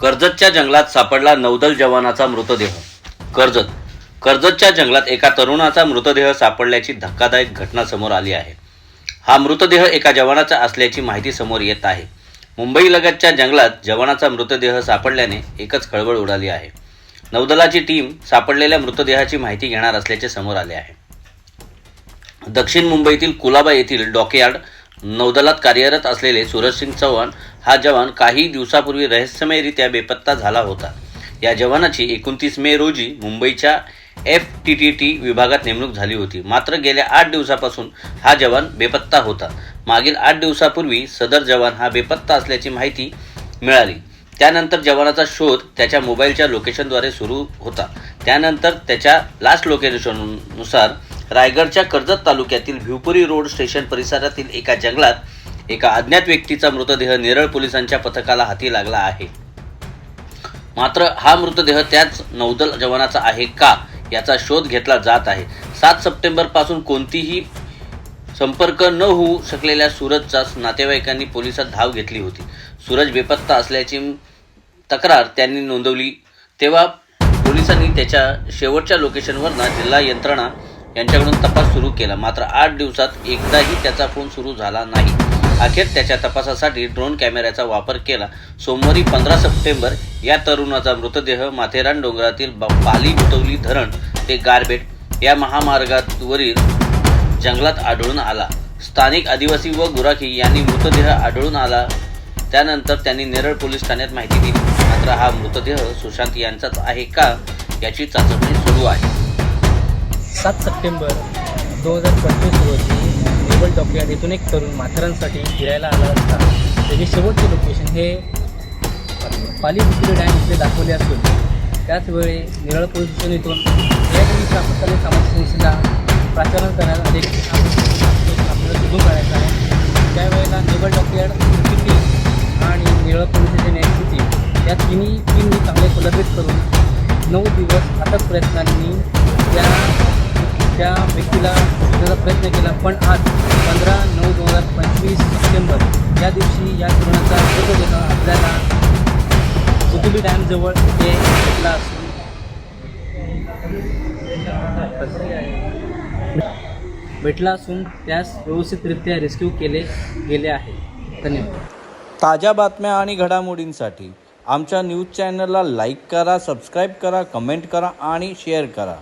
कर्जतच्या जंगलात सापडला नौदल जवानाचा मृतदेह. कर्जत. कर्जतच्या जंगलात एका तरुणाचा मृतदेह सापडल्याची धक्कादायक घटना समोर आली आहे. हा मृतदेह एका जवानाचा असल्याची माहिती समोर येत आहे. मुंबईलगतच्या जंगलात जवानाचा मृतदेह सापडल्याने एकच खळबळ उडाली आहे. नौदलाची टीम सापडलेल्या मृतदेहाची माहिती घेणार असल्याचे समोर आले आहे. दक्षिण मुंबईतील कुलाबा येथील डॉकयार्ड नौदलात कार्यरत असलेले सूरजसिंग चव्हाण हा जवान काही दिवसापूर्वी रहस्यमयरित्या बेपत्ता झाला होता. या जवानाची एकोणतीस मे रोजी मुंबईच्या एफ टी टी टी विभागात नेमणूक झाली होती. मात्र गेल्या आठ दिवसापासून हा जवान बेपत्ता होता. मागील आठ दिवसापूर्वी सदर जवान हा बेपत्ता असल्याची माहिती मिळाली. त्यानंतर जवानाचा शोध त्याच्या मोबाईलच्या लोकेशनद्वारे सुरू होता. त्यानंतर त्याच्या लास्ट लोकेशननुसार रायगडच्या कर्जत तालुक्यातील भिवपुरी रोड स्टेशन परिसरातील एका जंगलात एका अज्ञात व्यक्तीचा मृतदेह नेरळ पोलिसांच्या पथकाला हाती लागला आहे. मात्र हा मृतदेह त्याच नौदल जवानाचा आहे का याचा शोध घेतला जात आहे. सात सप्टेंबरपासून कोणतीही संपर्क न होऊ शकलेल्या सूरजचा नातेवाईकांनी पोलिसात धाव घेतली होती. सूरज बेपत्ता असल्याची तक्रार त्यांनी नोंदवली. तेव्हा पोलिसांनी त्याच्या शेवटच्या लोकेशनवरनं जिल्हा यंत्रणा यांच्याकडून तपास सुरू केला. मात्र आठ दिवसात एकदाही त्याचा फोन सुरू झाला नाही. अखेर त्याच्या तपासासाठी ड्रोन कॅमेऱ्याचा वापर केला. सोमवारी पंधरा सप्टेंबर या तरुणाचा मृतदेह माथेरान डोंगरातील ब- पाली बुतवली धरण ते गारबेट या महामार्गावरील जंगलात आढळून आला. स्थानिक आदिवासी व गुराखी यांनी मृतदेह आढळून आला. त्यानंतर त्यांनी नेरळ पोलीस ठाण्यात माहिती दिली. मात्र हा मृतदेह सुशांत यांचाच आहे का याची चाचपणी सुरू आहे. सात सप्टेंबर दोन हजार पंचवीस रोजी नेवल डॉकयार्ड येथून एक तरुण माथेरांसाठी फिरायला आला असता. त्याचे शेवटचे लोकेशन हे पाली पालीपुत्री डॅम इथे दाखवले असून त्याचवेळी निरळ पोलीस स्टेशन येथून यावेळी शासनाने सामाजिक संस्थेला प्राचारण करण्यात अधिक आपल्याला शोधून काढायचं आहे. त्यावेळेला नेवल डॉकयार्ड किती आणि निरळ पोलीस स्टेशन एन या तिन्ही टीमनी चांगले कोलॅबरेट करून नऊ दिवस अथक प्रयत्नांनी त्या त्या व्यक्तीला शोधण्याचा प्रयत्न केला. पण आज पंधरा नऊ दोन हजार पंचवीस सप्टेंबर या दिवशी या तरुणाचा मृतदेह आपल्याला कुतुबी डॅमजवळ ते भेटला असून भेटला असून त्यास व्यवस्थितरित्या रेस्क्यू केले गेले आहे. धन्यवाद. ताज्या बातम्या आणि घडामोडींसाठी आमच्या न्यूज चॅनलला लाईक करा सबस्क्राईब करा कमेंट करा आणि शेअर करा.